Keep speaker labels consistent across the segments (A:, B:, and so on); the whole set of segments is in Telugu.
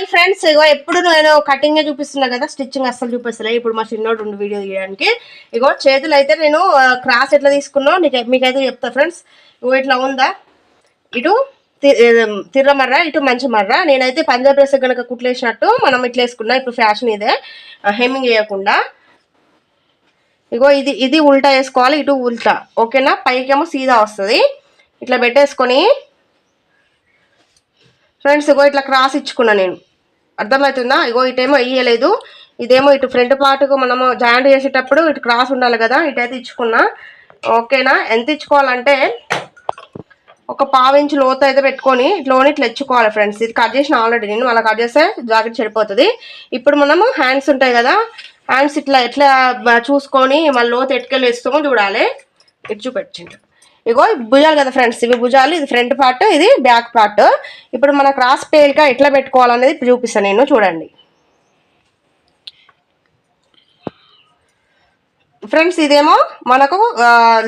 A: హాయ్ ఫ్రెండ్స్ ఇగో ఎప్పుడు నేను కటింగ్ చూపిస్తున్నా కదా స్టిచ్చింగ్ అస్సలు చూపిస్తలే. ఇప్పుడు మా చిన్నోడు ఉండు వీడియో తీయడానికి. ఇగో చేతులు అయితే నేను క్రాస్ ఎట్లా తీసుకున్నా నీకు మీకైతే చెప్తా ఫ్రెండ్స్ ఇగో ఇట్లా ఉందా? ఇటు తి- ఏం, తిర్రమర్ర ఇటు మంచి మర్ర. నేనైతే పంజాబ్ డ్రెస్ కనుక కుట్లేసినట్టు మనం ఇట్లా వేసుకున్నా. ఇప్పుడు ఫ్యాషన్ ఇదే. హెమ్మింగ్ చేయకుండా ఇగో ఇది ఇది ఉల్టా వేసుకోవాలి ఇటు ఉల్టా. ఓకేనా? పైకేమో సీదా వస్తుంది. ఇట్లా పెట్టేసుకొని. ఫ్రెండ్స్ ఇగో ఇట్లా క్రాస్ ఇచ్చుకున్నా నేను. అర్థమవుతుందా? ఇగో ఇటేమో వేయలేదు ఇదేమో ఇటు ఫ్రంట్ పార్ట్కు మనము జాయింట్ చేసేటప్పుడు ఇటు క్రాస్ ఉండాలి కదా ఇటైతే ఇచ్చుకున్నా. ఓకేనా? ఎంత ఇచ్చుకోవాలంటే ఒక పావు ఇంచు లోతు అయితే పెట్టుకొని ఇట్లోని ఇట్లా ఇచ్చుకోవాలి ఫ్రెండ్స్. ఇది కట్ చేసిన ఆల్రెడీ. నేను అలా కట్ చేస్తే జాకెట్ చెడిపోతుంది. ఇప్పుడు మనము హ్యాండ్స్ ఉంటాయి కదా హ్యాండ్స్ ఇట్లా ఎట్లా చూసుకొని మళ్ళీ లోతు ఎట్టుకెళ్ళి వేస్తామో చూడాలి. ఇటు చూపెట్టిండు ఇగో భుజాలు కదా ఫ్రెండ్స్ ఇవి భుజాలు ఇది ఫ్రంట్ పార్ట్ ఇది బ్యాక్ పార్ట్ ఇప్పుడు మన క్రాస్ పేల్గా ఎట్లా పెట్టుకోవాలనేది చూపిస్తాను నేను చూడండి. ఫ్రెండ్స్ ఇదేమో మనకు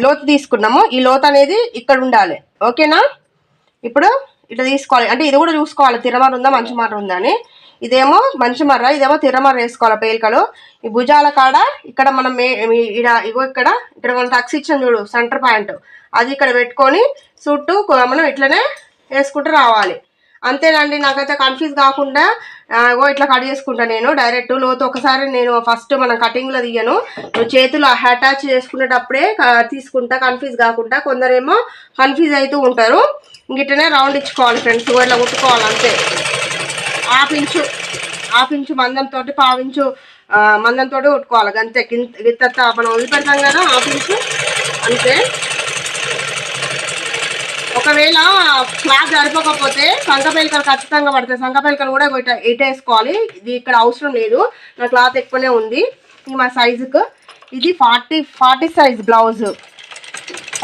A: లోతు తీసుకున్నాము. ఈ లోతు అనేది ఇక్కడ ఉండాలి. ఓకేనా? ఇప్పుడు ఇట్లా తీసుకోవాలి. అంటే ఇది కూడా చూసుకోవాలి. తిరమర ఉందా మంచి మాట ఉందా అని. ఇదేమో మంచి మర్ర ఇదేమో తిరమర్ర వేసుకోవాలి పేలికలు. ఈ భుజాల కాడ ఇక్కడ మనం మే ఇగో ఇక్కడ ఇక్కడ మనం టక్స్ ఇచ్చాం చూడు సెంటర్ పాయింట్. అది ఇక్కడ పెట్టుకొని చుట్టూ మనం ఇట్లనే వేసుకుంటూ రావాలి. అంతేనండి నాకైతే కన్ఫ్యూజ్ కాకుండా ఇగో ఇట్లా కట్ చేసుకుంటా నేను. డైరెక్ట్ లోతు ఒకసారి నేను ఫస్ట్ మనం కటింగ్లో తీయను. చేతులు అటాచ్ చేసుకునేటప్పుడే తీసుకుంటా కన్ఫ్యూజ్ కాకుండా కొందరేమో కన్ఫ్యూజ్ అవుతూ ఉంటారు. ఇంక రౌండ్ ఇచ్చుకోవాలి ఫ్రెండ్స్ ఇట్లా కుట్టుకోవాలి అంతే. హాఫ్ ఇంచు హాఫ్ ఇంచు మందంతో పావించు మందంతో కొట్టుకోవాలి అంతే గింత మనం వదిలిపెడతాం కదా హాఫ్ ఇంచు అంతే. ఒకవేళ క్లాత్ సరిపోకపోతే సంకపేలికలు ఖచ్చితంగా పడతాయి. సంకపేలికలు కూడా ఇట ఇటేసుకోవాలి ఇది ఇక్కడ అవసరం లేదు. నా క్లాత్ ఎక్కువనే ఉంది. ఇది మా సైజుకు ఇది ఫార్టీ ఫార్టీ సైజ్ బ్లౌజ్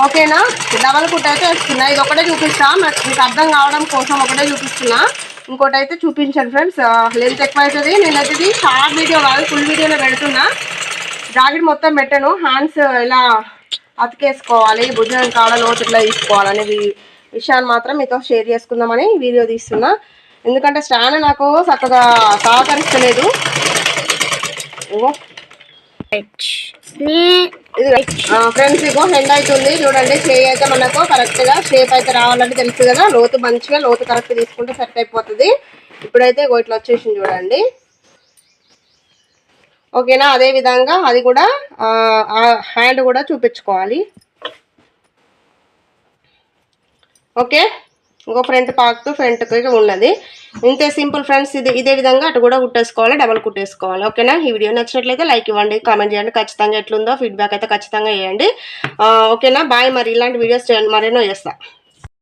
A: ఓకేనా? డబల్ కుట్ అయితే వస్తున్నా ఇది ఒకటే చూపిస్తా. నాకు మీకు అర్థం కావడం కోసం ఒకటే చూపిస్తున్నా. ఇంకోటి అయితే చూపించాను ఫ్రెండ్స్. లెంత్ ఎక్కువ అవుతుంది నేనైతే ఇది షార్ట్ వీడియో కాదు ఫుల్ వీడియోలో పెడుతున్నా. జాకెట్ మొత్తం పెట్టాను. హ్యాండ్స్ ఇలా అతికేసుకోవాలి భుజం కాడ లోతు ఇట్లా తీసుకోవాలని విషయాన్ని మాత్రం మీతో షేర్ చేసుకుందామని వీడియో తీస్తున్నా. ఎందుకంటే స్టాండ్ నాకు చక్కగా సహకరిస్తలేదు. ఇగో ఇది ఫ్రెండ్స్ ఇగో హెండ్ అవుతుంది చూడండి చేయి అయితే మనకు కరెక్ట్గా షేప్ అయితే రావాలంటే తెలుసు కదా. లోతు మంచిగా లోతు కరెక్ట్ తీసుకుంటే సెట్ అయిపోతుంది. ఇప్పుడైతే ఇగో ఇట్లా వచ్చేసింది చూడండి. ఓకేనా అదే విధంగా అది కూడా హ్యాండ్ కూడా చూపించుకోవాలి. ఓకే ఇంకో ఫ్రంట్ పార్ట్ ఫ్రంట్కి ఉన్నది. ఇంతే సింపుల్ ఫ్రెండ్స్ ఇది ఇదే విధంగా అటు కూడా కుట్టేసుకోవాలి డబల్ కుట్టేసుకోవాలి. ఓకేనా? ఈ వీడియో నచ్చినట్లయితే లైక్ ఇవ్వండి కామెంట్ చేయండి. ఖచ్చితంగా ఎట్లుందో ఫీడ్బ్యాక్ అయితే ఖచ్చితంగా వేయండి ఓకేనా? బాయ్ మరి ఇలాంటి వీడియోస్ మరేనో చేస్తాను